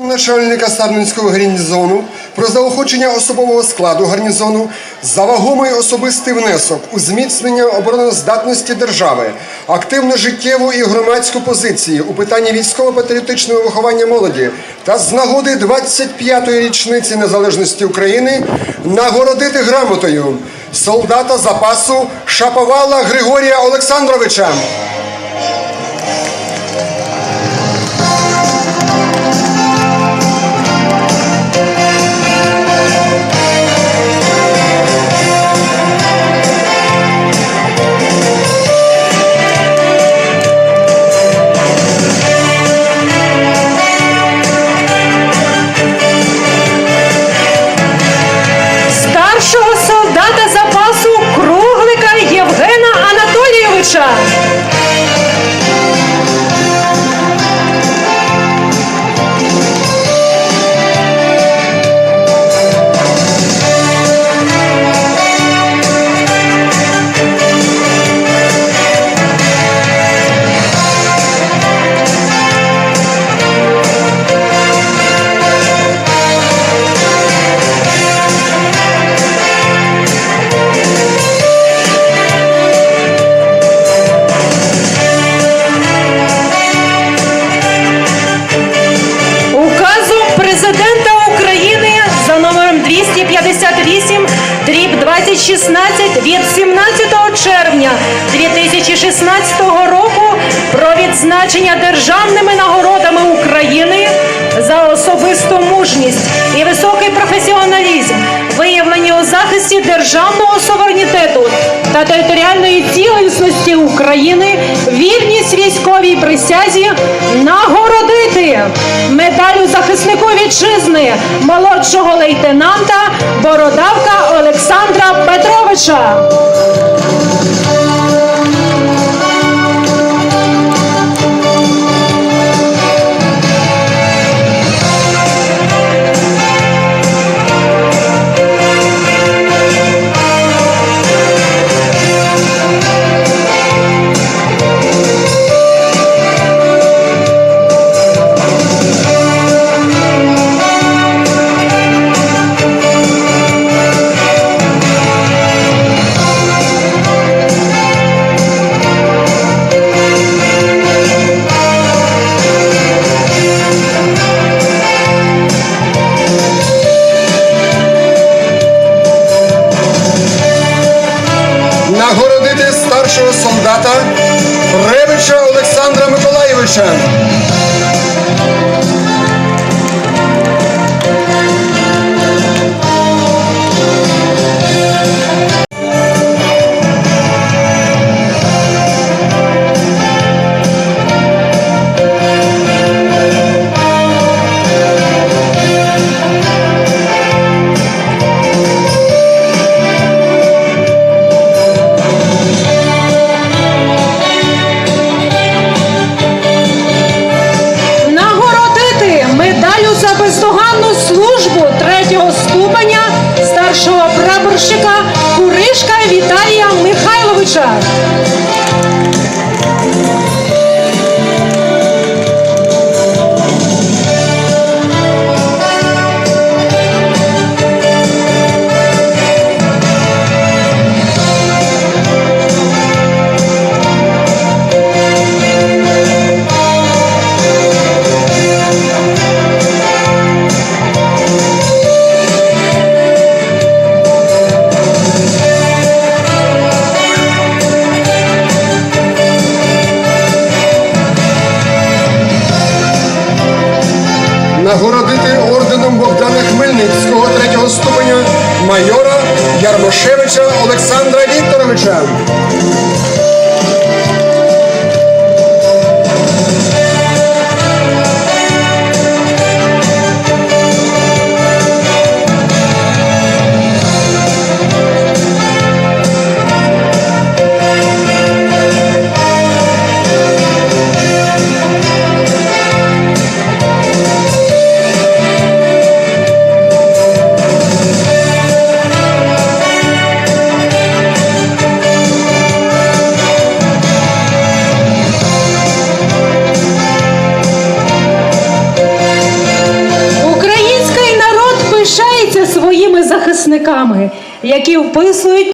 Начальника Сарненського гарнізону про заохочення особового складу гарнізону за вагомий особистий внесок у зміцнення обороноздатності держави, активну життєву і громадську позицію у питанні військово-патріотичного виховання молоді та з нагоди 25-ї річниці незалежності України нагородити грамотою солдата запасу Шаповала Григорія Олександровича. 2016 від 17 червня 2016 року про відзначення державними нагородами України за особисту мужність і високий професіоналізм, виявлені у захисті державного суверенітету та територіальної цілісності України, вірність військовій присязі нагородити медалю захиснику вітчизни молодшого лейтенанта Бородавка Russia. Нагородити старшого солдата Ревича Олександра Миколаєвича. shine. Майора Ярмошевича Олександра Вікторовича. Захисниками, які вписують